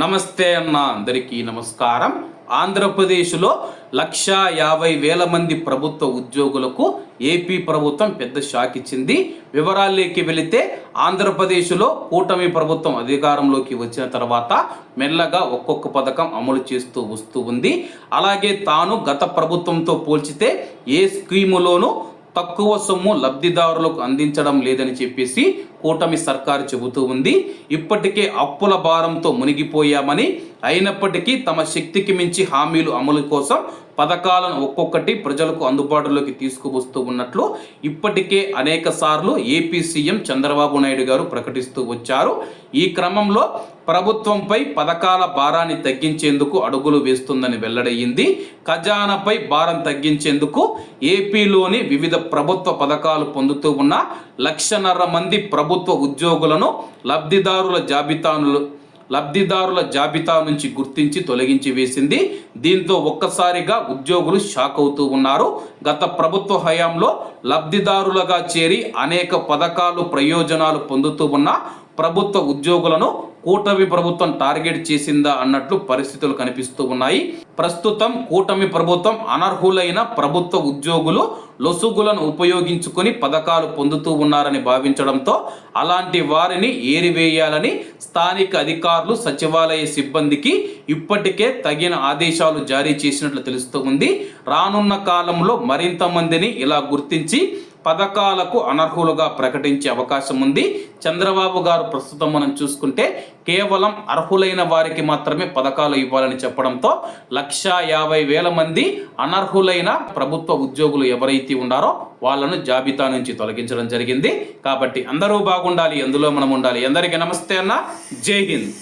నమస్తే అన్న అందరికీ నమస్కారం. ఆంధ్రప్రదేశ్లో లక్షా యాభై వేల మంది ప్రభుత్వ ఉద్యోగులకు ఏపీ ప్రభుత్వం పెద్ద షాక్ ఇచ్చింది. వివరాల్లోకి వెళితే ఆంధ్రప్రదేశ్లో కూటమి ప్రభుత్వం అధికారంలోకి వచ్చిన తర్వాత మెల్లగా ఒక్కొక్క పథకం అమలు చేస్తూ వస్తూ ఉంది. అలాగే తాను గత ప్రభుత్వంతో పోల్చితే ఏ స్కీములోనూ తక్కువ సొమ్ము లబ్ధిదారులకు అందించడం లేదని చెప్పేసి కూటమి సర్కారు చెబుతూ ఉంది. ఇప్పటికే అప్పుల భారంతో మునిగిపోయామని అయినప్పటికీ తమ శక్తికి మించి హామీలు అమలు కోసం పథకాలను ఒక్కొక్కటి ప్రజలకు అందుబాటులోకి తీసుకువస్తూ ఉన్నట్లు ఇప్పటికే అనేక సార్లు ఏపీ సీఎం చంద్రబాబు నాయుడు గారు ప్రకటిస్తూ వచ్చారు. ఈ క్రమంలో ప్రభుత్వంపై పథకాల భారాన్ని తగ్గించేందుకు అడుగులు వేస్తుందని వెల్లడయ్యింది. ఖజానాపై భారం తగ్గించేందుకు ఏపీలోని వివిధ ప్రభుత్వ పథకాలు పొందుతూ ఉన్న లక్షన్నర మంది ప్రభుత్వ ఉద్యోగులను లబ్ధిదారుల జాబితాను లబ్ధిదారుల జాబితా నుంచి గుర్తించి తొలగించి వేసింది. దీంతో ఒక్కసారిగా ఉద్యోగులు షాక్ అవుతూ ఉన్నారు. గత ప్రభుత్వ హయాంలో లబ్ధిదారులుగా చేరి అనేక పథకాలు ప్రయోజనాలు పొందుతూ ఉన్న ప్రభుత్వ ఉద్యోగులను కూటమి ప్రభుత్వం టార్గెట్ చేసిందా అన్నట్లు పరిస్థితులు కనిపిస్తూ ఉన్నాయి. ప్రస్తుతం కూటమి ప్రభుత్వం అనర్హులైన ప్రభుత్వ ఉద్యోగులు లొసుగులను ఉపయోగించుకొని పథకాలు పొందుతూ ఉన్నారని భావించడంతో అలాంటి వారిని ఏరివేయాలని స్థానిక అధికారులు సచివాలయ సిబ్బందికి ఇప్పటికే తగిన ఆదేశాలు జారీ చేసినట్లు తెలుస్తూ ఉంది. రానున్న కాలంలో మరింత మందిని ఇలా గుర్తించి పథకాలకు అనర్హులుగా ప్రకటించే అవకాశం ఉంది. చంద్రబాబు గారు ప్రస్తుతం మనం చూసుకుంటే కేవలం అర్హులైన వారికి మాత్రమే పథకాలు ఇవ్వాలని చెప్పడంతో లక్షా యాభై వేల మంది అనర్హులైన ప్రభుత్వ ఉద్యోగులు ఎవరైతే ఉన్నారో వాళ్ళను జాబితా నుంచి తొలగించడం జరిగింది. కాబట్టి అందరూ బాగుండాలి అందులో మనం ఉండాలి. అందరికీ నమస్తే అన్న. జై హింద్.